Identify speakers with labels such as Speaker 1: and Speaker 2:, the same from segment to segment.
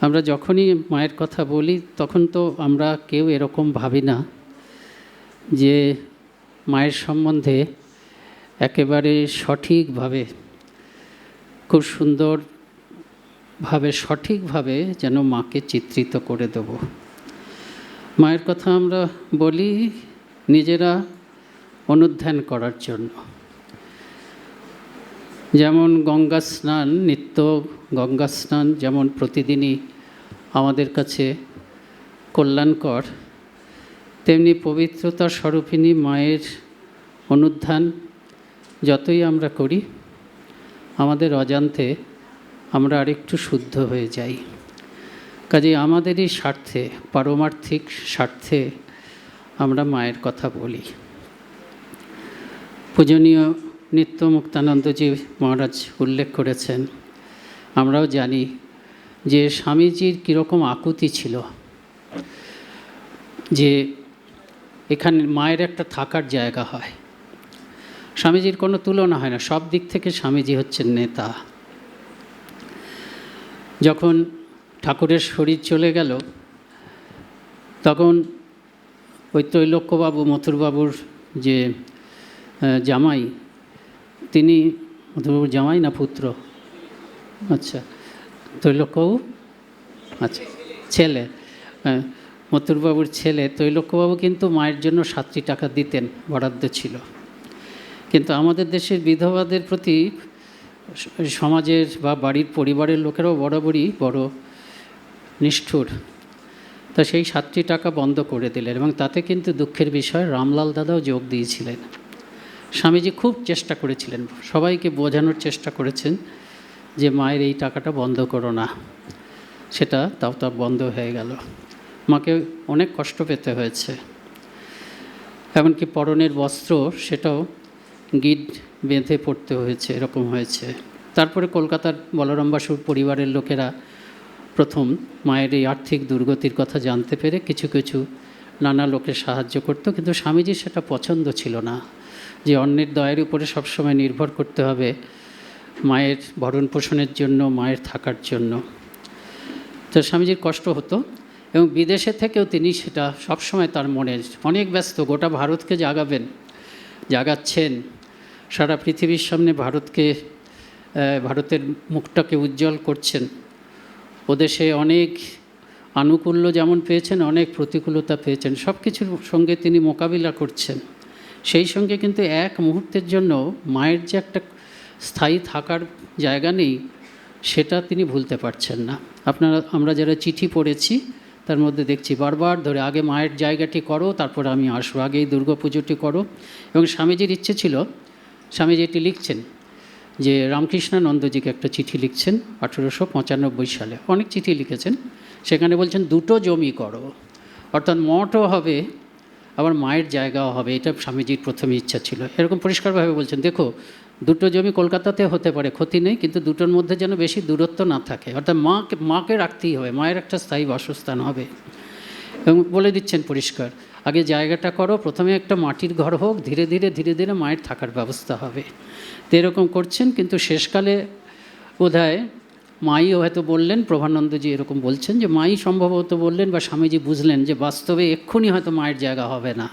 Speaker 1: আমরা যখনই মায়ের কথা বলি, তখন তো আমরা কেউ এরকম ভাবি না যে মায়ের সম্বন্ধে একেবারে সঠিকভাবে, খুব সুন্দরভাবে, সঠিকভাবে যেন মাকে চিত্রিত করে দেব। মায়ের কথা আমরা বলি নিজেরা অনুধ্যান করার জন্য। যেমন গঙ্গা স্নান, নিত্য গঙ্গা স্নান যেমন প্রতিদিনই আমাদের কাছে কল্যাণকর, তেমনি পবিত্রতা স্বরূপিণী মায়ের অনুধ্যান যতই আমরা করি, আমাদের অজান্তে আমরা আরেকটু শুদ্ধ হয়ে যাই। কাজে আমাদেরই স্বার্থে, পারমার্থিক স্বার্থে আমরা মায়ের কথা বলি। পূজনীয় নিত্য মুক্তানন্দজি মহারাজ উল্লেখ করেছেন। আমরাও জানি যে স্বামীজির কীরকম আকুতি ছিল, যে এখানে মায়ের একটা থাকার জায়গা হয়। স্বামীজির কোনো তুলনা হয় না, সব দিক থেকে স্বামীজি হচ্ছেন নেতা। যখন ঠাকুরের শরীর চলে গেল, তখন ওই ত্রৈলোক্যবাবু মথুরবাবুর যে জামাই তিনি মধুবাবুর জামাই না পুত্র? আচ্ছা তৈলক্যবাবু? আচ্ছা ছেলে। মথুরবাবুর ছেলে। তৈলক্যবাবু কিন্তু মায়ের জন্য সাতটি টাকা দিতেন, বরাদ্দ ছিল। কিন্তু আমাদের দেশের বিধবাদের প্রতি সমাজের বা বাড়ির পরিবারের লোকেরাও বরাবরই বড় নিষ্ঠুর। তা সেই সাতটি টাকা বন্ধ করে দিলেন এবং তাতে কিন্তু দুঃখের বিষয় রামলাল দাদাও যোগ দিয়েছিলেন। স্বামীজি খুব চেষ্টা করেছিলেন। সবাইকে বোঝানোর চেষ্টা করেছেন যে, মায়ের এই টাকাটা বন্ধ করো না। সেটা তাও তার বন্ধ হয়ে গেল। মাকে অনেক কষ্ট পেতে হয়েছে। এমনকি পরনের বস্ত্র সেটাও গিট বেঁধে পড়তে হয়েছে, এরকম হয়েছে। তারপরে কলকাতার বলরাম বাসুর পরিবারের লোকেরা প্রথম মায়ের এই আর্থিক দুর্গতির কথা জানতে পেরে কিছু কিছু নানা লোকের সাহায্য করতো। কিন্তু স্বামীজির সেটা পছন্দ ছিল না। যে অন্যের দয়ের উপরে সবসময় নির্ভর করতে হবে মায়ের ভরণ পোষণের জন্য, মায়ের থাকার জন্য। তো স্বামীজির কষ্ট হতো এবং বিদেশে থেকেও তিনি সেটা সবসময় তার মনে অনেক ব্যস্ত, গোটা ভারতকে জাগাবেন, জাগাচ্ছেন। সারা পৃথিবীর সামনে ভারতকে ভারতের মুখটাকে উজ্জ্বল করছেন। ওদেশে অনেক আনুকূল্য যেমন পেয়েছেন, অনেক প্রতিকূলতা পেয়েছেন। সব কিছুর সঙ্গে তিনি মোকাবিলা করছেন। সেই সঙ্গে কিন্তু এক মুহূর্তের জন্য মায়ের যে একটা স্থায়ী থাকার জায়গা নেই, সেটা তিনি ভুলতে পারছেন না। আপনারা, আমরা যারা চিঠি পড়েছি, তার মধ্যে দেখছি বারবার ধরে, আগে মায়ের জায়গাটি করো, তারপর আমি আসব আগে এই দুর্গাপুজোটি করো। এবং স্বামীজির ইচ্ছে ছিল, স্বামীজি এটি লিখছেন যে, রামকৃষ্ণানন্দজিকে একটা চিঠি লিখছেন আঠেরোশো পঁচানব্বই সালে। অনেক চিঠি লিখেছেন। সেখানে বলছেন, দুটো জমি করো। অর্থাৎ মঠও হবে আবার মায়ের জায়গাও হবে, এটা স্বামীজির প্রথমে ইচ্ছা ছিল। এরকম পরিষ্কারভাবে বলছেন, দেখো, দুটো জমি কলকাতাতে হতে পারে, ক্ষতি নেই, কিন্তু দুটোর মধ্যে যেন বেশি দূরত্ব না থাকে। অর্থাৎ মাকে মাকে রাখতেই হবে, মায়ের একটা স্থায়ী বাসস্থান হবে। এবং বলে দিচ্ছেন পরিষ্কার, আগে জায়গাটা করো, প্রথমে একটা মাটির ঘর হোক, ধীরে ধীরে ধীরে ধীরে মায়ের থাকার ব্যবস্থা হবে। তো এরকম করছেন, কিন্তু শেষকালে বোধহয় মাই হয়তো বললেন, প্রভানন্দজি এরকম বলছেন যে মাই সম্ভবত বললেন বা স্বামীজি বুঝলেন যে বাস্তবে এক্ষুনি হয়তো মায়ের জায়গা হবে না।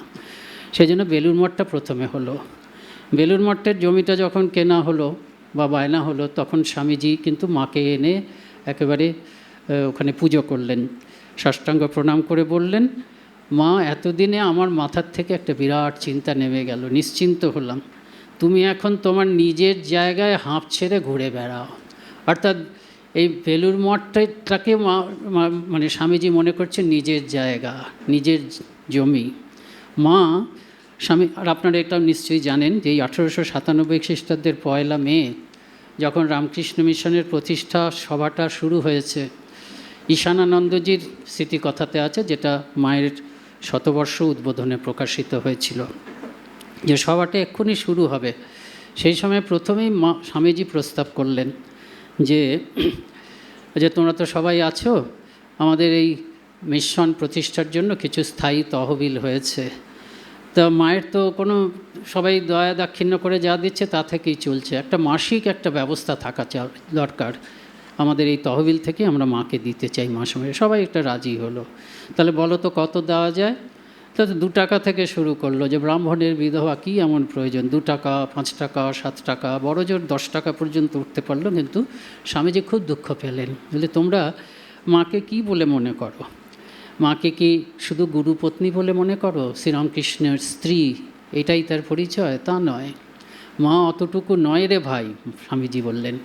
Speaker 1: সেই জন্য বেলুর মঠটা প্রথমে হলো। বেলুর মঠের জমিটা যখন কেনা হলো বা বায়না হলো, তখন স্বামীজি কিন্তু মাকে এনে একেবারে ওখানে পুজো করলেন। সাষ্টাঙ্গ প্রণাম করে বললেন, মা, এতদিনে আমার মাথার থেকে একটা বিরাট চিন্তা নেমে গেল, নিশ্চিন্ত হলাম। তুমি এখন তোমার নিজের জায়গায় হাঁপ ছেড়ে ঘুরে বেড়াও। অর্থাৎ এই বেলুর মঠটাকে মানে স্বামীজি মনে করছেন নিজের জায়গা, নিজের জমি। মা, স্বামী, আর আপনারা এটা নিশ্চয়ই জানেন যে এই আঠেরোশো সাতানব্বই খ্রিস্টাব্দের পয়লা মে, যখন রামকৃষ্ণ মিশনের প্রতিষ্ঠা সভাটা শুরু হয়েছে, ঈশানানন্দজির স্মৃতিকথাতে আছে, যেটা মায়ের শতবর্ষ উদ্বোধনে প্রকাশিত হয়েছিল। যে সভাটা এক্ষুনি শুরু হবে, সেই সময় প্রথমেই মা, স্বামীজি প্রস্তাব করলেন যে যে তোমরা তো সবাই আছো, আমাদের এই মিশন প্রতিষ্ঠার জন্য কিছু স্থায়ী তহবিল হয়েছে। তা মায়ের তো কোনো, সবাই দয়া দাক্ষিণ্য করে যা দিচ্ছে তা থেকেই চলছে। একটা মাসিক একটা ব্যবস্থা থাকা দরকার। আমাদের এই তহবিল থেকে আমরা মাকে দিতে চাই মাসে সবাই একটা রাজি হলো। তাহলে বলো তো কত দেওয়া যায়? তো দু টাকা থেকে শুরু করল যে ব্রাহ্মণের বিধবা কী এমন প্রয়োজন? দু টাকা, পাঁচ টাকা, সাত টাকা, বড় জোর দশ টাকা পর্যন্ত উঠতে পারল কিন্তু স্বামীজি খুব দুঃখ পেলেন। বলে তোমরা মাকে কি বলে মনে করো? মাকে কি শুধু গুরুপত্নী বলে মনে করো? শ্রীরামকৃষ্ণের স্ত্রী, এটাই তার পরিচয়? তা নয়। মা অতটুকু নয় রে ভাই স্বামীজি বললেন।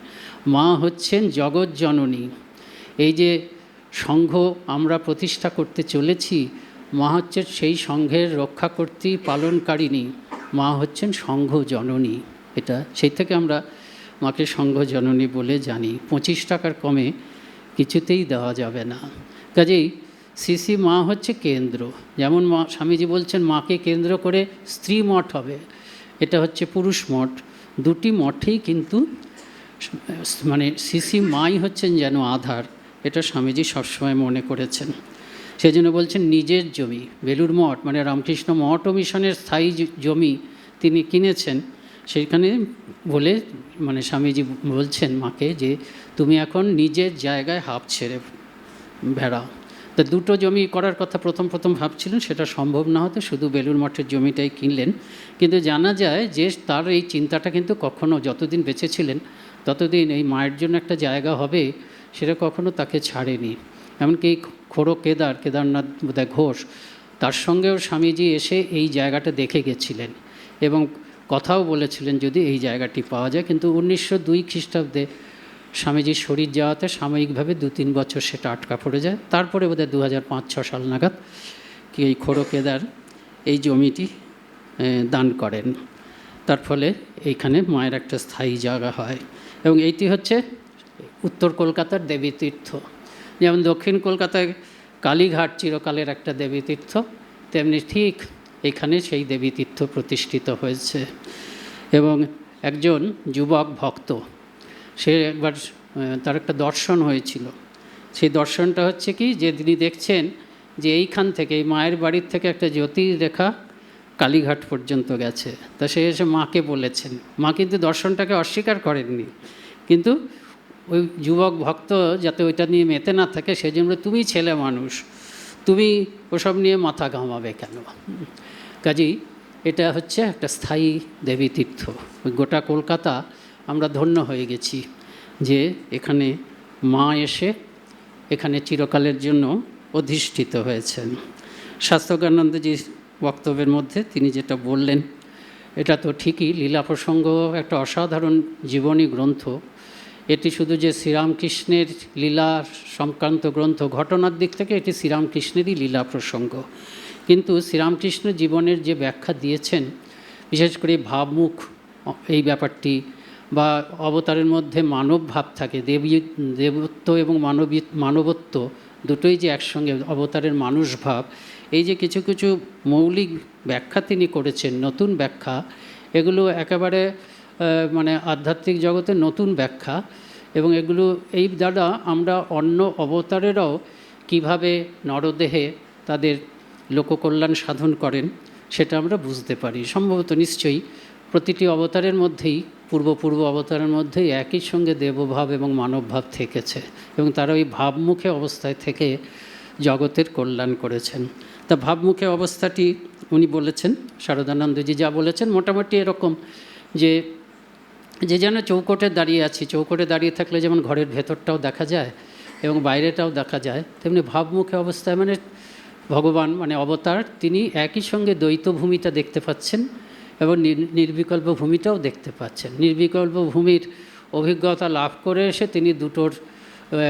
Speaker 1: মা হচ্ছেন জগৎ জননী। এই যে সংঘ আমরা প্রতিষ্ঠা করতে চলেছি মা হচ্ছে সেই সংঘের রক্ষাকর্তী পালনকারিণী। মা হচ্ছেন সংঘ জননী এটা সেই থেকে আমরা মাকে সংঘ জননী বলে জানি। পঁচিশ টাকার কমে কিছুতেই দেওয়া যাবে না। কাজেই সিসি মা হচ্ছে কেন্দ্র। যেমন মা, স্বামীজি বলছেন, মাকে কেন্দ্র করে স্ত্রী মঠ হবে। এটা হচ্ছে পুরুষ মঠ। দুটি মঠেই কিন্তু মানে সিসি মাই হচ্ছেন যেন আধার। এটা স্বামীজি সবসময় মনে করেছেন। সেই জন্য বলছেন, নিজের জমি বেলুর মঠ মানে রামকৃষ্ণ মঠ ও মিশনের স্থায়ী জমি তিনি কিনেছেন। সেইখানে বলে মানে স্বামীজি বলছেন মাকে যে, তুমি এখন নিজের জায়গায় হাফ ছেড়ে ভেড়াও। তা দুটো জমি করার কথা প্রথম প্রথম ভাবছিলেন, সেটা সম্ভব না হতে শুধু বেলুর মঠের জমিটাই কিনলেন। কিন্তু জানা যায় যে, তার এই চিন্তাটা কিন্তু কখনো যতদিন বেঁচে ছিলেন, ততদিন এই মায়ের জন্য একটা জায়গা হবে, সেটা কখনো তাকে ছাড়েনি। এমনকি খোড়ো কেদার, কেদারনাথ বোধহয় ঘোষ, তার সঙ্গেও স্বামীজি এসে এই জায়গাটা দেখে গেছিলেন এবং কথাও বলেছিলেন যদি এই জায়গাটি পাওয়া যায়। কিন্তু উনিশশো দুই খ্রিস্টাব্দে স্বামীজির শরীর যাওয়াতে সাময়িকভাবে দু তিন বছর সেটা আটকা পড়ে যায়। তারপরে বোধহয় দু হাজার পাঁচ, ছ সাল নাগাদ কি এই খোড়ো কেদার এই জমিটি দান করেন। তার ফলে এইখানে মায়ের একটা স্থায়ী জায়গা হয় এবং এইটি হচ্ছে উত্তর কলকাতার দেবীতীর্থ। যেমন দক্ষিণ কলকাতায় কালীঘাট চিরকালের একটা দেবীতীর্থ তেমনি ঠিক এখানে সেই দেবীতীর্থ প্রতিষ্ঠিত হয়েছে। এবং একজন যুবক ভক্ত, সে একবার তার একটা দর্শন হয়েছিল। সেই দর্শনটা হচ্ছে কি, যে তিনি দেখছেন যে এইখান থেকে, এই মায়ের বাড়ির থেকে একটা জ্যোতির্রেখা কালীঘাট পর্যন্ত গেছে। তা সে এসে মাকে বলেছেন। মা কিন্তু দর্শনটাকে অস্বীকার করেননি। কিন্তু ওই যুবক ভক্ত যাতে ওইটা নিয়ে মেতে না থাকে সেই জন্য তুমি ছেলে মানুষ, তুমি ওসব নিয়ে মাথা ঘামাবে কেন? কাজেই এটা হচ্ছে একটা স্থায়ী দেবীতীর্থ ওই গোটা কলকাতা আমরা ধন্য হয়ে গেছি যে এখানে মা এসে এখানে চিরকালের জন্য অধিষ্ঠিত হয়েছেন। শাস্ত্রজ্ঞানন্দজির বক্তব্যের মধ্যে তিনি যেটা বললেন, এটা তো ঠিকই লীলা প্রসঙ্গ, একটা অসাধারণ জীবনী গ্রন্থ। এটি শুধু যে শ্রীরামকৃষ্ণের লীলা সংক্রান্ত গ্রন্থ ঘটনার দিক থেকে, এটি শ্রীরামকৃষ্ণেরই লীলা প্রসঙ্গ। কিন্তু শ্রীরামকৃষ্ণ জীবনের যে ব্যাখ্যা দিয়েছেন, বিশেষ করে ভাবমুখ এই ব্যাপারটি বা অবতারের মধ্যে মানব ভাব থাকে, দেবী, দেবত্ব এবং মানবী, মানবত্ব দুটোই যে একসঙ্গে অবতারের মানুষ ভাব, এই যে কিছু কিছু মৌলিক ব্যাখ্যা তিনি করেছেন, নতুন ব্যাখ্যা, এগুলো একেবারে মানে আধ্যাত্মিক জগতের নতুন ব্যাখ্যা এবং এগুলো, এই দ্বারা আমরা অন্য অবতারেরাও কীভাবে নরদেহে তাদের লোককল্যাণ সাধন করেন সেটা আমরা বুঝতে পারি। সম্ভবত নিশ্চয়ই প্রতিটি অবতারের মধ্যেই, পূর্ব পূর্ব অবতারের মধ্যেই একই সঙ্গে দেবভাব এবং মানবভাব থেকেছে এবং তারা ওই ভাবমুখে অবস্থায় থেকে জগতের কল্যাণ করেছেন। তা ভাবমুখে অবস্থাটি উনি বলেছেন, শারদানন্দজি যা বলেছেন মোটামুটি এরকম যে যে যেন চৌকটে দাঁড়িয়ে আছি, চৌকটে দাঁড়িয়ে থাকলে যেমন ঘরের ভেতরটাও দেখা যায় এবং বাইরেটাও দেখা যায়, তেমনি ভাবমুখে অবস্থায় মানে ভগবান মানে অবতার, তিনি একই সঙ্গে দ্বৈত ভূমিটা দেখতে পাচ্ছেন এবং নির- নির্বিকল্প ভূমিটাও দেখতে পাচ্ছেন। নির্বিকল্প ভূমির অভিজ্ঞতা লাভ করে এসে তিনি দুটোর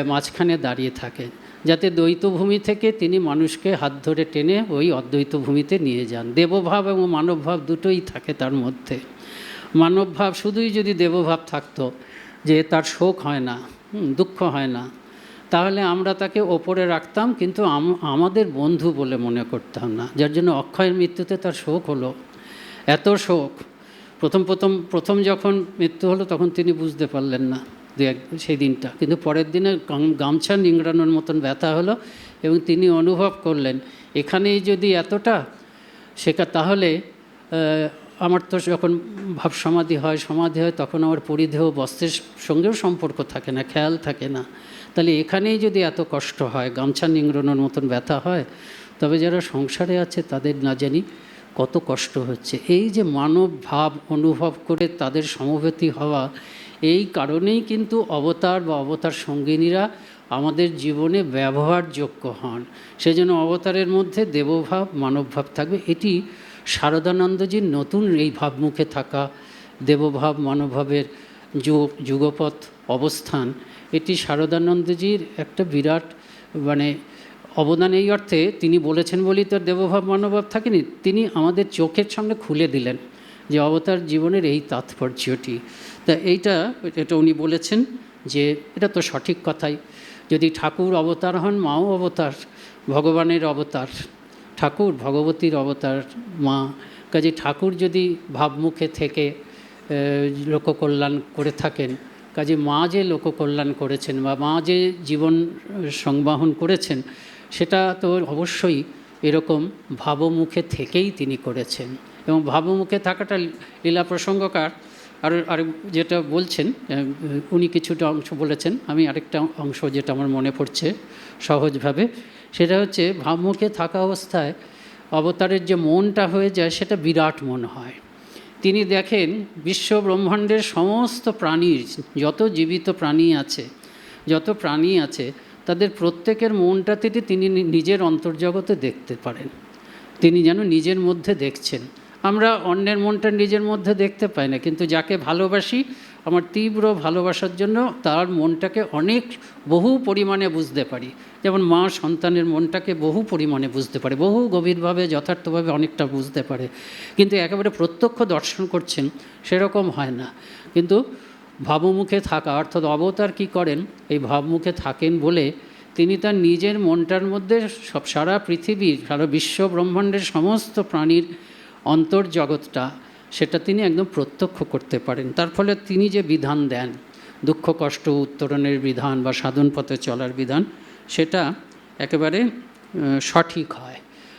Speaker 1: মাঝখানে দাঁড়িয়ে থাকেন। যাতে দ্বৈত ভূমি থেকে তিনি মানুষকে হাত ধরে টেনে ওই অদ্বৈত ভূমিতে নিয়ে যান। দেবভাব এবং মানবভাব দুটোই থাকে তার মধ্যে। মানবভাব শুধুই যদি দেবভাব থাকতো, যে তার শোক হয় না দুঃখ হয় না, তাহলে আমরা তাকে ওপরে রাখতাম, কিন্তু আমাদের বন্ধু বলে মনে করতাম না। যার জন্য অক্ষয়ের মৃত্যুতে তার শোক হলো। এত শোক, প্রথম প্রথম প্রথম যখন মৃত্যু হলো, তখন তিনি বুঝতে পারলেন না দু এক, সেই দিনটা। কিন্তু পরের দিনে গামছা নিংড়ানোর মতন ব্যথা হলো এবং তিনি অনুভব করলেন, এখানেই যদি এতটা শেখা তাহলে আমার তো যখন ভাব সমাধি হয় সমাধি হয়, তখন আমার পরিধেয় বস্ত্রের সঙ্গেও সম্পর্ক থাকে না, খেয়াল থাকে না। তাহলে এখানেই যদি এত কষ্ট হয়, গামছা নিংড়ানোর মতন ব্যথা হয়, তবে যারা সংসারে আছে তাদের না জানি কত কষ্ট হচ্ছে। এই যে মানব ভাব অনুভব করে তাদের সমবেতি হওয়া, এই কারণেই কিন্তু অবতার বা অবতার সঙ্গিনীরা আমাদের জীবনে ব্যবহারযোগ্য হন। সেজন্য অবতারের মধ্যে দেবভাব, মানবভাব থাকবে। এটি শারদানন্দজির নতুন এই ভাবমুখে থাকা দেবভাব মানবভাবের যুগ, যুগপথ, অবস্থান, এটি শারদানন্দজির একটা বিরাট মানে অবদান। এই অর্থে তিনি বলেছেন বলেই তো দেবভাব মানবভাব থাকেনি, তিনি আমাদের চোখের সামনে খুলে দিলেন যে অবতার জীবনের এই তাৎপর্যটি। তা এইটা, এটা উনি বলেছেন যে এটা তো সঠিক কথাই। যদি ঠাকুর অবতার হন, মাও অবতার, ভগবানের অবতার। ঠাকুর, ভগবতীর অবতার মা। কাজে ঠাকুর যদি ভাবমুখে থেকে লোককল্যাণ করে থাকেন, কাজে মা যে লোককল্যাণ করেছেন বা মা যে জীবন সংবাহন করেছেন, সেটা তো অবশ্যই এরকম ভাবমুখে থেকেই তিনি করেছেন। এবং ভাবমুখে থাকাটা লীলা প্রসঙ্গকার আর আর যেটা বলছেন উনি কিছুটা অংশ বলেছেন, আমি আরেকটা অংশ যেটা আমার মনে পড়ছে সহজভাবে, সেটা হচ্ছে ভাবমুখে থাকা অবস্থায় অবতারের যে মনটা হয়ে যায়, সেটা বিরাট মন হয়। তিনি দেখেন বিশ্ব ব্রহ্মাণ্ডের সমস্ত প্রাণীর যত জীবিত প্রাণী আছে, যত প্রাণী আছে, তাদের প্রত্যেকের মনটাতে তিনি নিজের অন্তর্জগতে দেখতে পারেন। তিনি যেন নিজের মধ্যে দেখছেন। আমরা অন্যের মনটা নিজের মধ্যে দেখতে পাই না, কিন্তু যাকে ভালোবাসি, আমার তীব্র ভালোবাসার জন্য তার মনটাকে অনেক বহু পরিমাণে বুঝতে পারি। যেমন মা সন্তানের মনটাকে বহু পরিমাণে বুঝতে পারে, বহু গভীরভাবে, যথার্থভাবে অনেকটা বুঝতে পারে। কিন্তু একেবারে প্রত্যক্ষ দর্শন করছেন, সেরকম হয় না। কিন্তু ভাবমুখে থাকা, অর্থাৎ অবতার কি করেন, এই ভাবমুখে থাকেন বলে তিনি তার নিজের মনটার মধ্যে সব সারা পৃথিবীর, সারা বিশ্ব ব্রহ্মাণ্ডের সমস্ত প্রাণীর অন্তর্জগৎটা, সেটা তিনি একদম প্রত্যক্ষ করতে পারেন। তার ফলে তিনি যে বিধান দেন, দুঃখ, কষ্ট, উত্তরণের বিধান বা সাধন পথে চলার বিধান, সেটা একেবারে সঠিক হয়।